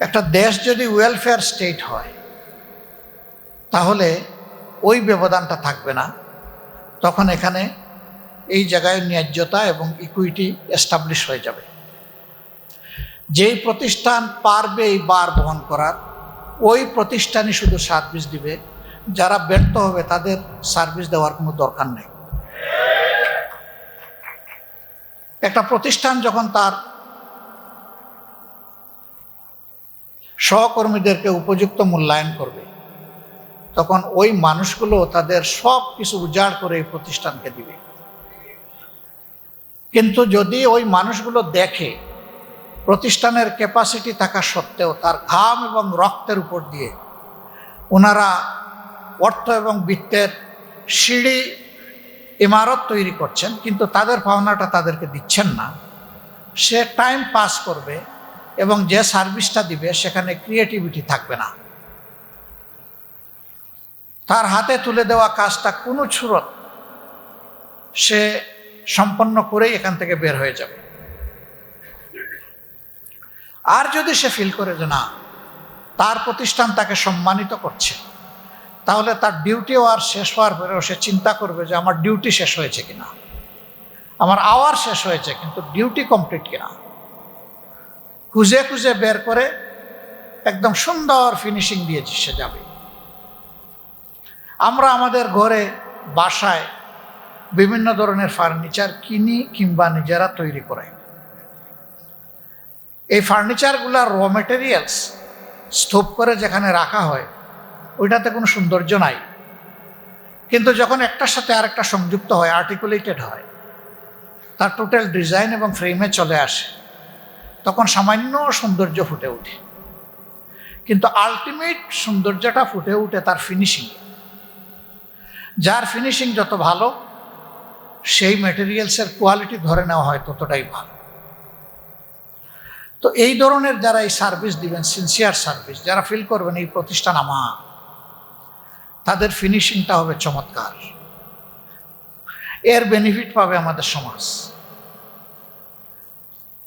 একটা দেশ যদি ওয়েলফেয়ার স্টেট হয়, তাহলে ওই ব্যবধানটা থাকবে না। তখন এখানে এই জায়গায় ন্যায্যতা এবং ইকুইটি এস্টাবলিশ হয়ে যাবে। যেই প্রতিষ্ঠান পারবে এই বার বহন করার, ওই প্রতিষ্ঠানই শুধু সার্ভিস দিবে। যারা ব্যর্থ হবে, তাদের সার্ভিস দেওয়ার কোনো দরকার নেই। একটা প্রতিষ্ঠান যখন তার সহকর্মীদেরকে উপযুক্ত মূল্যায়ন করবে। তখন ওই মানুষগুলো তাদের সব কিছু উজাড় করে এই প্রতিষ্ঠানকে দিবে। কিন্তু যদি ওই মানুষগুলো দেখে প্রতিষ্ঠানের ক্যাপাসিটি থাকা সত্ত্বেও তার ঘাম এবং রক্তের উপর দিয়ে ওনারা অর্থ এবং বৃত্তের সিঁড়ি ইমারত তৈরি করছেন, কিন্তু তাদের পাওনাটা তাদেরকে দিচ্ছেন না, সে টাইম পাস করবে। এবং যে সার্ভিসটা দিবে, সেখানে ক্রিয়েটিভিটি থাকবে না। তার হাতে তুলে দেওয়া কাজটা কোনো ছুরত, সে সম্পন্ন করেই এখান থেকে বের হয়ে যাবে। আর যদি সে ফিল করে যে না, তার প্রতিষ্ঠান তাকে সম্মানিত করছে, তাহলে তার ডিউটিও আর শেষ হওয়ার পরেও সে চিন্তা করবে যে আমার ডিউটি শেষ হয়েছে কিনা। আমার আওয়ার শেষ হয়েছে, কিন্তু ডিউটি কমপ্লিট কিনা। খুঁজে খুঁজে বের করে একদম সুন্দর ফিনিশিং দিয়ে সে যাবে। আমরা আমাদের ঘরে, বাসায় বিভিন্ন ধরনের ফার্নিচার কিনি কিংবা নিজেরা তৈরি করাই। এই ফার্নিচারগুলার র মেটেরিয়ালস স্তূপ করে যেখানে রাখা হয়, ওইটাতে কোনো সৌন্দর্য নাই। কিন্তু যখন একটার সাথে আরেকটা সংযুক্ত হয় আর্টিকুলেটেড হয়, তার টোটাল ডিজাইন এবং ফ্রেমে চলে আসে। তখন সামান্য সৌন্দর্য ফুটে ওঠে। কিন্তু আলটিমেট সৌন্দর্যটা ফুটে উঠে তার ফিনিশিং যার ফিনিশিং যত ভালো, সেই মেটেরিয়ালসের কোয়ালিটি ধরে নেওয়া হয় ততটাই ভালো। তো এই ধরনের যারা এই সার্ভিস দিবেন সিনসিয়ার সার্ভিস যারা ফিল করবেন এই প্রতিষ্ঠান আমার, তাদের ফিনিশিংটা হবে চমৎকার। এর বেনিফিট পাবে আমাদের সমাজ।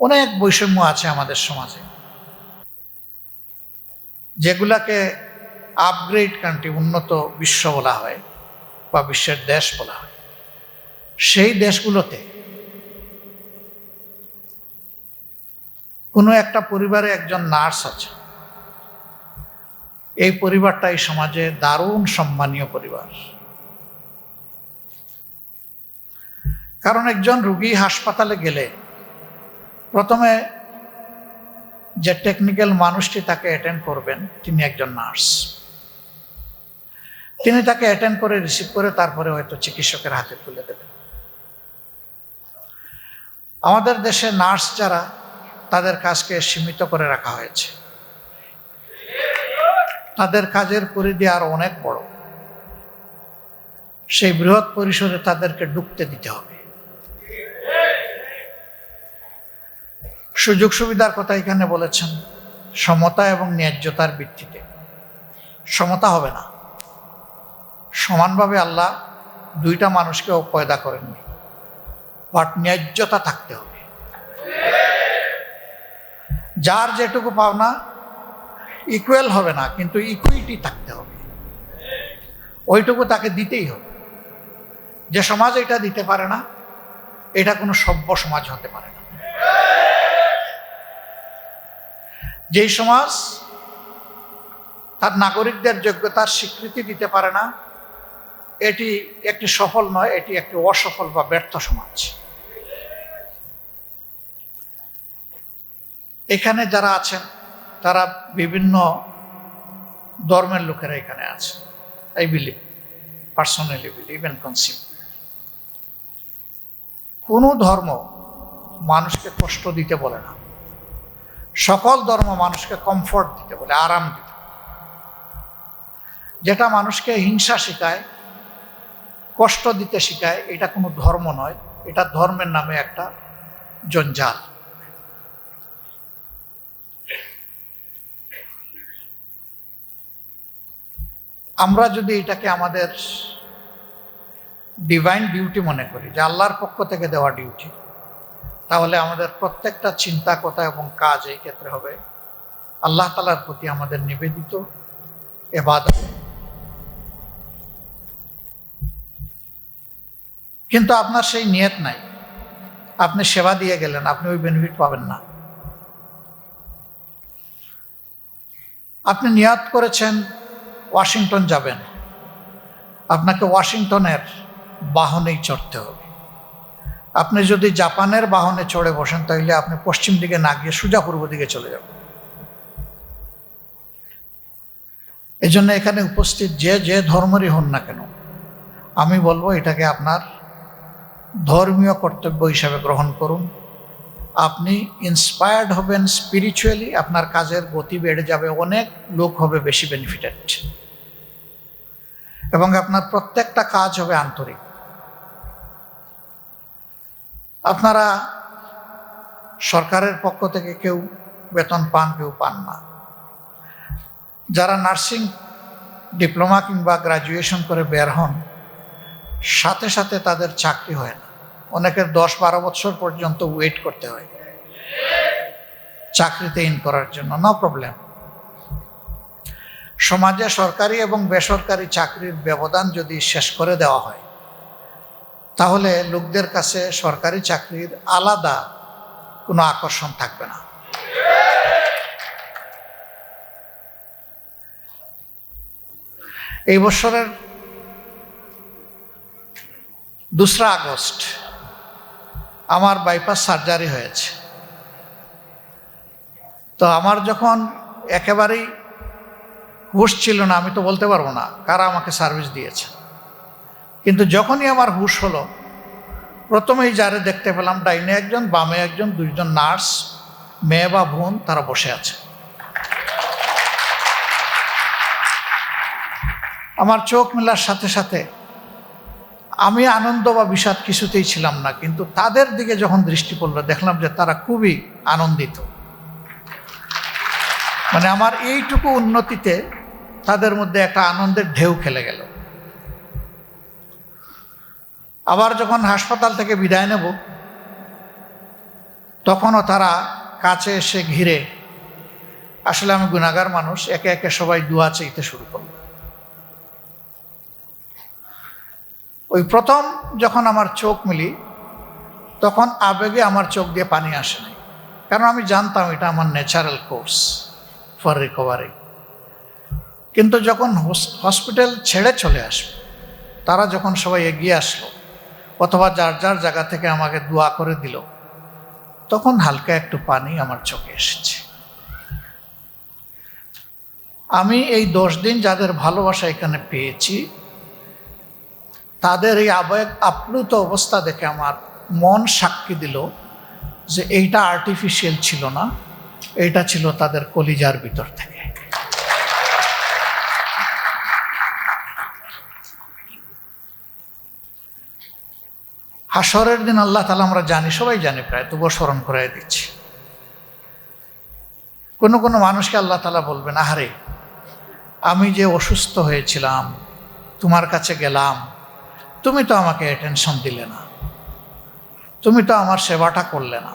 অনেক বৈষম্য আছে আমাদের সমাজে। যেগুলাকে আপগ্রেড কান্ট্রি উন্নত বিশ্ব বলা হয় বা বিশ্বের দেশ বলা হয়। সেই দেশগুলোতে কোনো একটা পরিবারে একজন নার্স আছে। এই পরিবারটা এই সমাজে দারুণ সম্মানীয় পরিবার। কারণ একজন রুগী হাসপাতালে গেলে প্রথমে যে টেকনিক্যাল মানুষটি তাকে অ্যাটেন্ড করবেন, তিনি একজন নার্স তিনি তাকে অ্যাটেন্ড করে রিসিভ করে তারপরে হয়তো চিকিৎসকের হাতে তুলে দেবেন। আমাদের দেশে নার্স যারা, তাদের কাজকে সীমিত করে রাখা হয়েছে। তাদের কাজের পরিধি আরও অনেক বড়। সেই বৃহৎ পরিসরে তাদেরকে ডুবতে দিতে হবে। সুযোগ সুবিধার কথা এখানে বলেছেন সমতা এবং ন্যায্যতার ভিত্তিতে। সমতা হবে না। সমানভাবে আল্লাহ দুইটা মানুষকেও পয়দা করেননি। বাট ন্যায্যতা থাকতে হবে। যার যেটুকু পাওনা ইকুয়াল হবে না, কিন্তু ইকুইটি থাকতে হবে। ওইটুকু তাকে দিতেই হবে। যে সমাজ এটা দিতে পারে না, এটা কোনো সভ্য সমাজ হতে পারে না। যেই সমাজ তার নাগরিকদের যোগ্যতার স্বীকৃতি দিতে পারে না, এটি একটি সফল নয়, এটি একটি অসফল বা ব্যর্থ সমাজ। এখানে যারা আছেন, তারা বিভিন্ন ধর্মের লোকেরা এখানে আছে I believe personally believe and conceive কোনো ধর্ম মানুষকে কষ্ট দিতে বলে না। সকল ধর্ম মানুষকে কমফর্ট দিতে বলে, আরাম দিতে যেটা মানুষকে হিংসা শেখায়, কষ্ট দিতে শেখায়, এটা কোনো ধর্ম নয়, এটা ধর্মের নামে একটা জঞ্জাল। আমরা যদি এটাকে আমাদের ডিভাইন ডিউটি মনে করি, যে আল্লাহর পক্ষ থেকে দেওয়া ডিউটি তাহলে আমাদের প্রত্যেকটা চিন্তা, কথা এবং কাজ এই ক্ষেত্রে হবে। আল্লাহ তালার প্রতি আমাদের নিবেদিত, এবাদত। কিন্তু আপনার সেই নিয়ত নাই। আপনি সেবা দিয়ে গেলেন, আপনি ওই বেনিফিট পাবেন না। আপনি নিয়াত করেছেন, ওয়াশিংটন যাবেন। আপনাকে ওয়াশিংটনের বাহনেই চড়তে হবে। আপনি যদি জাপানের বাহনে চড়ে বসেন, তাহলে আপনি পশ্চিম দিকে না গিয়ে সোজা পূর্ব দিকে চলে যাবেন। এই জন্য এখানে উপস্থিত যে যে ধর্মেরই হন না কেন, আমি বলব এটাকে আপনার ধর্মীয় কর্তব্য হিসাবে গ্রহণ করুন। আপনি ইন্সপায়ার্ড হবেন স্পিরিচুয়ালি আপনার কাজের গতি বেড়ে যাবে, অনেক লোক হবে বেশি বেনিফিটেড এবং আপনার প্রত্যেকটা কাজ হবে আন্তরিক। আপনারা সরকারের পক্ষ থেকে কেউ বেতন পান, কেউ পান না। যারা নার্সিং ডিপ্লোমা কিংবা গ্রাজুয়েশন করে বের হন, সাথে সাথে তাদের চাকরি হয় না। অনেকের দশ বারো বছর পর্যন্ত ওয়েট করতে হয় চাকরিতে ইন করার জন্য। No problem. সমাজে সরকারি এবং বেসরকারি চাকরির ব্যবধান যদি শেষ করে দেওয়া হয় তাহলে লোকদের কাছে সরকারি চাকরির আলাদা কোনো আকর্ষণ থাকবে না। এই বছরের দোসরা আগস্ট আমার বাইপাস সার্জারি হয়েছে। তো আমার যখন একেবারেই হুশ ছিল না, আমি তো বলতে পারব না কারা আমাকে সার্ভিস দিয়েছে। কিন্তু যখনই আমার হুশ হলো, প্রথমেই যারে দেখতে পেলাম ডাইনে একজন, বামে একজন, দুইজন নার্স, মেয়ে বা বোন তারা বসে আছে। আমার চোখ মেলার সাথে সাথে আমি আনন্দ বা বিষাদ কিছুতেই ছিলাম না, কিন্তু তাদের দিকে যখন দৃষ্টি পড়ল, দেখলাম যে তারা খুবই আনন্দিত। মানে আমার এইটুকু উন্নতিতে তাদের মধ্যে একটা আনন্দের ঢেউ খেলে গেল। আবার যখন হাসপাতাল থেকে বিদায় নেব, তখনও তারা কাছে এসে ঘিরে, আসলে আমি গুণাগার মানুষ, একে একে সবাই দুয়া চাইতে শুরু করল। ওই প্রথম যখন আমার চোখ মিলি, তখন আবেগে আমার চোখ দিয়ে পানি আসে নাই। কারণ আমি জানতাম এটা আমার ন্যাচারাল কোর্স ফর রিকভারি কিন্তু যখন হসপিটাল ছেড়ে চলে আসবে, তারা যখন সবাই এগিয়ে আসলো অথবা যার যার জায়গা থেকে আমাকে দোয়া করে দিল, তখন হালকা একটু পানি আমার চোখে এসেছে। আমি এই দশ দিন যাদের ভালোবাসা এখানে পেয়েছি, তাদের এই আবেগ আপ্লুত অবস্থা দেখে আমার মন সাক্ষী দিল যে এইটা আর্টিফিশিয়াল ছিল না, এইটা ছিল তাদের কলিজার ভিতর থেকে। হাসরের দিন আল্লাহ তালা আমরা জানি, সবাই জানি প্রায়, তবুও স্মরণ করাই দিচ্ছি। কোনো কোনো মানুষকে আল্লাহ তালা বলবেন, আহারে, আমি যে অসুস্থ হয়েছিলাম, তোমার কাছে গেলাম, তুমি তো আমাকে অ্যাটেনশন দিলে না, তুমি তো আমার সেবাটা করলে না।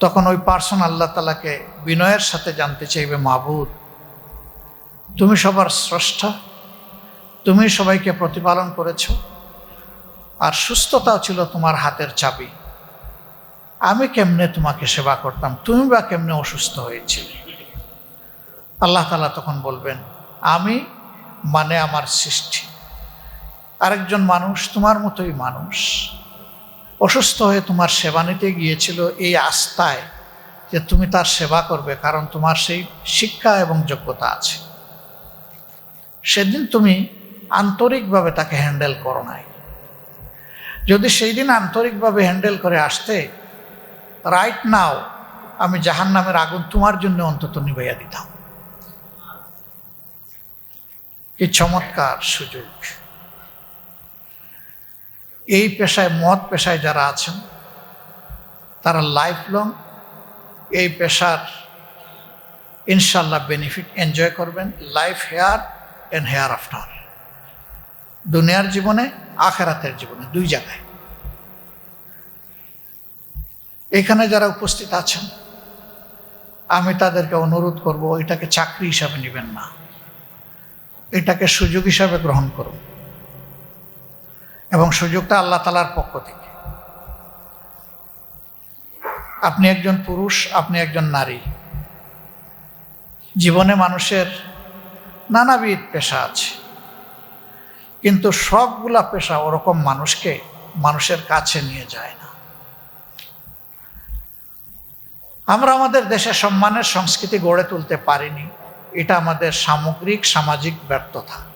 তখন ওই পার্সন আল্লাহ তালাকে বিনয়ের সাথে জানতে চাইবে মাহবুদ তুমি সবার স্রষ্টা? তুমি সবাইকে প্রতিপালন করেছ, আর সুস্থতাও ছিল তোমার হাতের চাবি। আমি কেমনে তোমাকে সেবা করতাম? তুমি বা কেমনে অসুস্থ হয়েছিলে? আল্লাহ তালা তখন বলবেন, আমি মানে আমার সৃষ্টি। আরেকজন মানুষ তোমার মতোই মানুষ। অসুস্থ হয়ে তোমার সেবা নিতে গিয়েছিল এই আস্থায় যে তুমি তার সেবা করবে, কারণ তোমার সেই শিক্ষা এবং যোগ্যতা আছে। সেদিন তুমি আন্তরিকভাবে তাকে হ্যান্ডেল করো নাই। যদি সেই দিন আন্তরিকভাবে হ্যান্ডেল করে আসতে রাইট নাও আমি জাহান নামের আগুন তোমার জন্য অন্তত নিবাইয়া দিতাম। কি চমৎকার সুযোগ। এই পেশায়, মদ পেশায় যারা আছেন, তারা লাইফ লং এই পেশার ইনশাল্লাহ বেনিফিট এনজয় করবেন life here and here after দুনিয়ার জীবনে, আখেরাতের জীবনে, দুই জায়গায়। এখানে যারা উপস্থিত আছেন, আমি তাদেরকে অনুরোধ করব, এটাকে চাকরি হিসাবে নেবেন না। এটাকে সুযোগ হিসাবে গ্রহণ করুন। এবং সুযোগটা আল্লাহ তালার পক্ষ থেকে। আপনি একজন পুরুষ, আপনি একজন নারী। জীবনে মানুষের নানাবিধ পেশা আছে। কিন্তু সবগুলা পেশা ওরকম মানুষকে মানুষের কাছে নিয়ে যায় না। আমরা আমাদের দেশে সম্মানের সংস্কৃতি গড়ে তুলতে পারিনি। এটা আমাদের সামগ্রিক, সামাজিক ব্যর্থতা।